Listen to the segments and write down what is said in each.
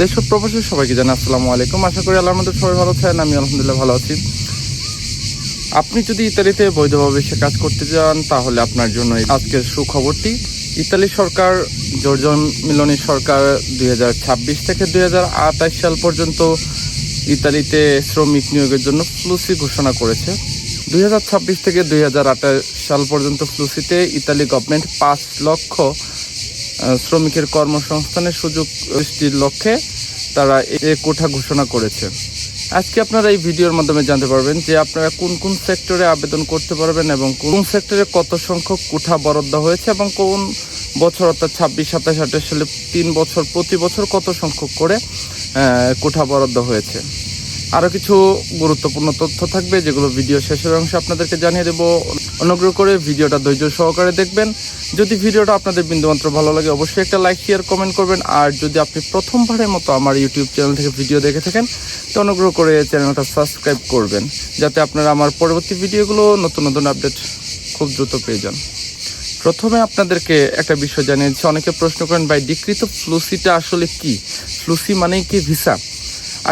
দেশ প্রবাসী সবাইকে জানাই আসসালামু আলাইকুম। আশা করি আল্লাহর মধ্যে সবাই ভালো আছেন আমি আলহামদুলিল্লাহ ভালো আছি। আপনি যদি ইতালিতে বৈধভাবে সে কাজ করতে যান, তাহলে আপনার জন্য আজকের সুখবরটি, ইতালি সরকার, জর্জন মিলনী সরকার দুই হাজার ছাব্বিশ থেকে দুই সাল পর্যন্ত ইতালিতে শ্রমিক নিয়োগের জন্য ফ্লুসি ঘোষণা করেছে। দুই হাজার ছাব্বিশ থেকে দুই সাল পর্যন্ত ফ্লুসিতে ইতালি গভর্নমেন্ট পাঁচ লক্ষ শ্রমিকের কর্মসংস্থানের সুযোগ সৃষ্টির লক্ষ্যে তারা এ কোঠা ঘোষণা করেছে। আজকে আপনারা এই ভিডিওর মাধ্যমে জানতে পারবেন যে আপনারা কোন কোন সেক্টরে আবেদন করতে পারবেন এবং কোন সেক্টরে কত সংখ্যক কোঠা বরাদ্দ হয়েছে এবং কোন বছর, অর্থাৎ ছাব্বিশ, সাতাশ, আঠাশ সালে তিন বছর, প্রতি বছর কত সংখ্যক করে কোঠা বরাদ্দ হয়েছে। আরও কিছু গুরুত্বপূর্ণ তথ্য থাকবে যেগুলো ভিডিও শেষের অংশে আপনাদেরকে জানিয়ে দেবো। অনুগ্রহ করে ভিডিওটা ধৈর্য সহকারে দেখবেন। যদি ভিডিওটা আপনাদের বিন্দুমাত্র ভালো লাগে, অবশ্যই একটা লাইক শেয়ার কমেন্ট করবেন। আর যদি আপনি প্রথমবারের মতো আমার ইউটিউব চ্যানেল থেকে ভিডিও দেখে থাকেন, তো অনুগ্রহ করে চ্যানেলটা সাবস্ক্রাইব করবেন, যাতে আপনারা আমার পরবর্তী ভিডিওগুলো নতুন নতুন আপডেট খুব দ্রুত পেয়ে যান। প্রথমে আপনাদেরকে একটা বিষয় জানিয়েছি অনেকে প্রশ্ন করেন, ভাই ডিকৃত ফ্লুসিটা আসলে কি? ফ্লুসি মানেই কি ভিসা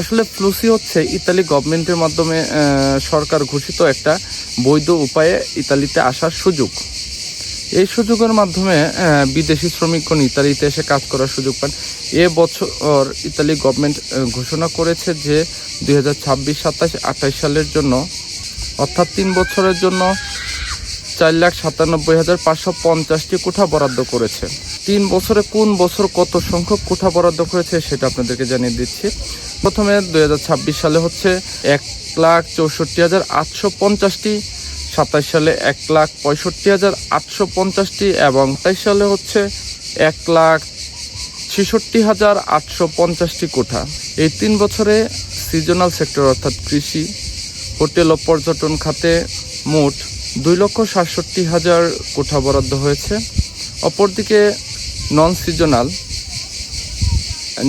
আসলে ফ্লুসি হচ্ছে ইতালি গভর্নমেন্টের মাধ্যমে সরকার ঘোষিত একটা বৈধ উপায়ে ইতালিতে আসার সুযোগ। এই সুযোগের মাধ্যমে বিদেশি শ্রমিকগণ ইতালিতে এসে কাজ করার সুযোগ পান। এ বছর ইতালি গভর্নমেন্ট ঘোষণা করেছে যে দুই হাজার ছাব্বিশ, সাতাশ, আঠাশ সালের জন্য, অর্থাৎ তিন বছরের জন্য চার লাখ সাতানব্বই হাজার পাঁচশো পঞ্চাশটি কোঠা বরাদ্দ করেছে। তিন বছরে কোন বছর কত সংখ্যক কোঠা বরাদ্দ করেছে সেটা আপনাদেরকে জানিয়ে দিচ্ছি। প্রথমে দুই হাজার ছাব্বিশ সালে হচ্ছে এক লাখ চৌষট্টি হাজার আটশো পঞ্চাশটি সাতাশ সালে এক লাখ পঁয়ষট্টি হাজার আটশো পঞ্চাশটি এবং তেইশ সালে হচ্ছে এক লাখ ছেষট্টি হাজার আটশো পঞ্চাশটি কোঠা। এই তিন বছরে সিজনাল সেক্টর অর্থাৎ কৃষি, হোটেল ও পর্যটন খাতে মোট দুই লক্ষ সাতষট্টি হাজার কোঠা বরাদ্দ হয়েছে। অপরদিকে নন সিজনাল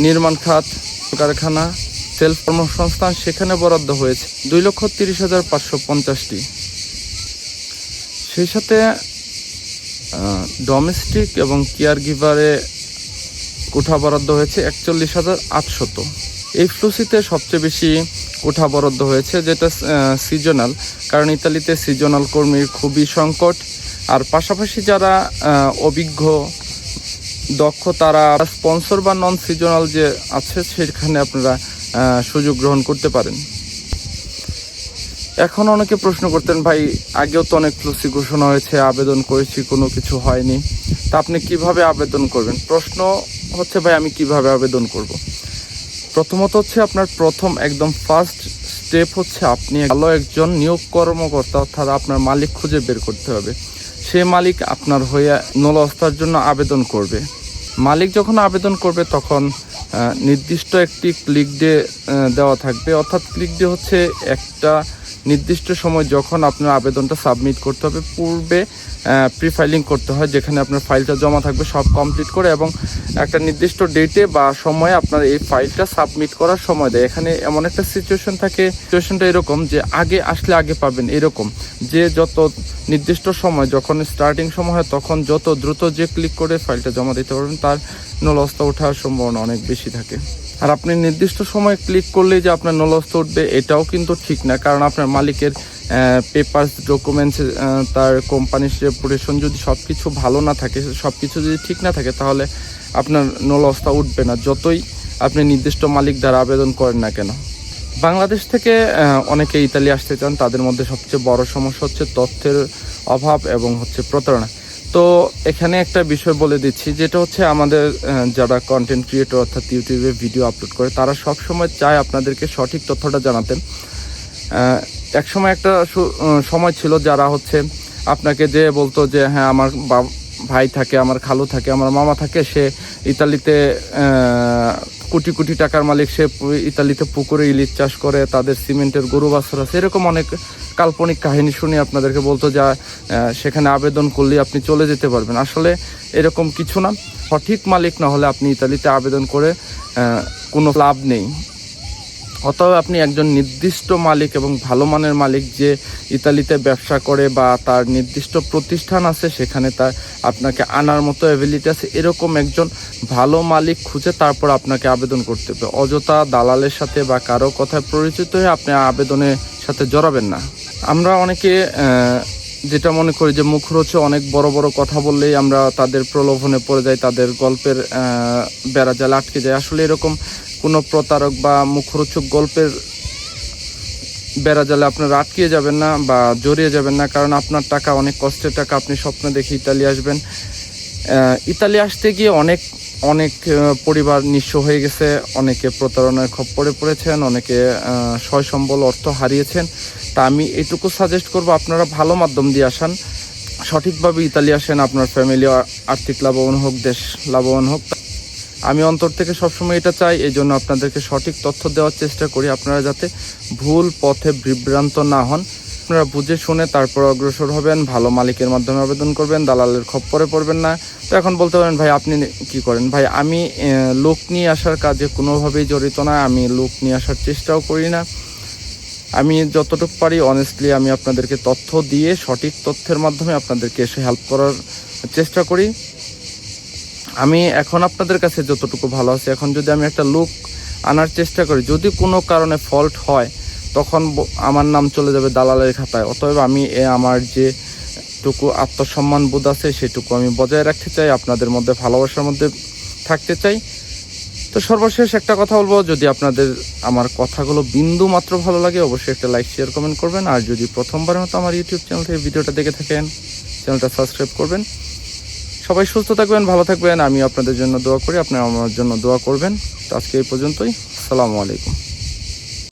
নির্মাণ খাত কারখানা, সেলফ কর্মসংস্থান সেখানে বরাদ্দ হয়েছে দুই লক্ষ তিরিশ হাজার পাঁচশো পঞ্চাশটি। সেই সাথে ডোমেস্টিক এবং কেয়ার গিভারে কোঠা বরাদ্দ হয়েছে একচল্লিশ হাজার আটশত। এই ফ্লুসিতে সবচেয়ে বেশি কোঠা বরাদ্দ হয়েছে, যেটা সিজনাল কারণ ইতালিতে সিজনাল কর্মীর খুবই সংকট। আর পাশাপাশি যারা অভিজ্ঞ দক্ষ তারা স্পন্সর বা নন সিজনাল যে আছে, সেখানে আপনারা সুযোগ গ্রহণ করতে পারেন। এখন অনেকে প্রশ্ন করতেন, ভাই, আগেও তো অনেক ফ্লুসি ঘোষণা হয়েছে, আবেদন করেছি, কোনো কিছু হয়নি। তা আপনি কীভাবে আবেদন করবেন? প্রশ্ন হচ্ছে, ভাই, আমি কীভাবে আবেদন করব। প্রথমত হচ্ছে, আপনার প্রথম একদম ফার্স্ট স্টেপ হচ্ছে, আপনি ভালো একজন নিয়োগ কর্মকর্তা, অর্থাৎ আপনার মালিক খুঁজে বের করতে হবে। সে মালিক আপনার হয়ে নলস্তার জন্য আবেদন করবে। মালিক যখন আবেদন করবে তখন নির্দিষ্ট একটি ক্লিক ডে দেওয়া থাকবে। অর্থাৎ ক্লিক ডে হচ্ছে একটা নির্দিষ্ট সময় যখন আপনার আবেদনটা সাবমিট করতে হবে, পূর্বে প্রি ফাইলিং করতে হয়, যেখানে আপনার ফাইলটা জমা থাকবে, সব কমপ্লিট করে এবং একটা নির্দিষ্ট ডেটে বা সময়ে আপনার এই ফাইলটা সাবমিট করার সময় দেয়। এখানে এমন একটা সিচুয়েশন থাকে সিচুয়েশনটা এরকম যে আগে আসলে আগে পাবেন, এরকম। যে যত নির্দিষ্ট সময়, যখন স্টার্টিং সময় হয়, তখন যত দ্রুত যে ক্লিক করে ফাইলটা জমা দিতে পারবেন, তার নলস্তা ওঠার সম্ভাবনা অনেক বেশি থাকে। আর আপনি নির্দিষ্ট সময় ক্লিক করলেই যে আপনার নলস্তা উঠবে, এটাও কিন্তু ঠিক না। কারণ আপনার মালিকের পেপারস ডকুমেন্টস তার কোম্পানির রেপুটেশন যদি সব কিছু ভালো না থাকে সব কিছু যদি ঠিক না থাকে, তাহলে আপনার নলস্তা উঠবে না। যতই আপনি নির্দিষ্ট মালিক দ্বারা আবেদন করেন না কেন। বাংলাদেশ থেকে অনেকে ইতালি আসতে চান, তাদের মধ্যে সবচেয়ে বড় সমস্যা হচ্ছে তথ্যের অভাব এবং হচ্ছে প্রতারণা। তো এখানে একটা বিষয় বলে দিচ্ছি, যেটা হচ্ছে আমাদের যারা কন্টেন্ট ক্রিয়েটর অর্থাৎ ইউটিউবে ভিডিও আপলোড করে, তারা সব সময় চায় আপনাদেরকে সঠিক তথ্যটা জানাতেন একসময় এক সময় একটা সময় ছিল যারা হচ্ছে আপনাকে যে বলতো যে হ্যাঁ আমার ভাই থাকে, আমার খালু থাকে, আমার মামা থাকে, সে ইতালিতে কোটি কোটি টাকার মালিক, সে ইতালিতে পুকুরে ইলিশ চাষ করে, তাদের সিমেন্টের গরু বাছর আছে, এরকম অনেক কাল্পনিক কাহিনী শুনে আপনাদেরকে বলতো যা সেখানে আবেদন করলে আপনি চলে যেতে পারবেন। আসলে এরকম কিছু না, সঠিক মালিক না হলে আপনি ইতালিতে আবেদন করে কোনো লাভ নেই। অতএব আপনি একজন নির্দিষ্ট মালিক এবং ভালো মানের মালিক যে ইতালিতে ব্যবসা করে বা তার নির্দিষ্ট প্রতিষ্ঠান আছে, সেখানে তার আপনাকে আনার মতো অ্যাবিলিটি আছে, এরকম একজন ভালো মালিক খুঁজে তারপর আপনাকে আবেদন করতে হবে। অযথা দালালের সাথে বা কারও কথায় পরিচিত হয়ে আপনি আবেদনের সাথে জড়াবেন না। আমরা অনেকে যেটা মনে করি যে মুখরোচে অনেক বড় বড় কথা বললেই আমরা তাদের প্রলোভনে পড়ে যাই, তাদের গল্পের বেড়া বেড়াজালে আটকে যায়। আসলে এরকম কোনো প্রতারক বা মুখরোচক গল্পের বেড়াজালে আপনারা আটকিয়ে যাবেন না বা জড়িয়ে যাবেন না, কারণ আপনার টাকা, অনেক কষ্টের টাকা আপনি স্বপ্ন দেখে ইতালি আসবেন। ইতালি আসতে গিয়ে অনেক অনেক পরিবার নিঃস্ব হয়ে গেছে, অনেকে প্রতারণার খপ্পরে পড়েছেন, অনেকে সয় সম্বল অর্থ হারিয়েছেন। তা আমি এটুকু সাজেস্ট করব, আপনারা ভালো মাধ্যম দিয়ে আসান। সঠিকভাবে ইতালি আসেন, আপনার ফ্যামিলি আর্থিক লাভবান হোক, দেশ লাভবান হোক। আমি অন্তর থেকে সবসময় এটা চাই এই জন্য আপনাদেরকে সঠিক তথ্য দেওয়ার চেষ্টা করি আপনারা যাতে ভুল পথে বিভ্রান্ত না হন। আপনারা বুঝে শুনে তারপর অগ্রসর হবেন, ভালো মালিকের মাধ্যমে আবেদন করবেন, দালালের খপ্পরে পড়বেন না। তো এখন বলতে পারেন, ভাই, আপনি কি করেন? ভাই, আমি লোক নিয়ে আসার কাজে কোনোভাবেই জড়িত না, আমি লোক নিয়ে আসার চেষ্টাও করি না। আমি যতটুকু পারি অনেস্টলি আমি আপনাদেরকে তথ্য দিয়ে সঠিক তথ্যের মাধ্যমে আপনাদেরকে এসে হেল্প করার চেষ্টা করি। আমি এখন আপনাদের কাছে যতটুকু ভালো আছি, এখন যদি আমি একটা লুক আনার চেষ্টা করি, যদি কোনো কারণে ফল্ট হয়, তখন আমার নাম চলে যাবে দালালের খাতায়। অতএব আমি এ আমার যে টুকু আত্মসম্মান বোধ আছে, সেটুকু আমি বজায় রাখতে চাই, আপনাদের মধ্যে ভালোবাসার মধ্যে থাকতে চাই। তো সর্বশেষ একটা কথা বলব, যদি আপনাদের আমার কথাগুলো বিন্দু মাত্র ভালো লাগে, অবশ্যই একটা লাইক শেয়ার কমেন্ট করবেন। আর যদি প্রথমবারের মতো আমার ইউটিউব চ্যানেল থেকে ভিডিওটা দেখে থাকেন চ্যানেলটা সাবস্ক্রাইব করবেন। সবাই সুস্থ থাকবেন, ভালো থাকবেন। আমি আপনাদের জন্য দোয়া করি আপনারা আমার জন্য দোয়া করবেন। তো আজকে এই পর্যন্তই। সালামু আলাইকুম।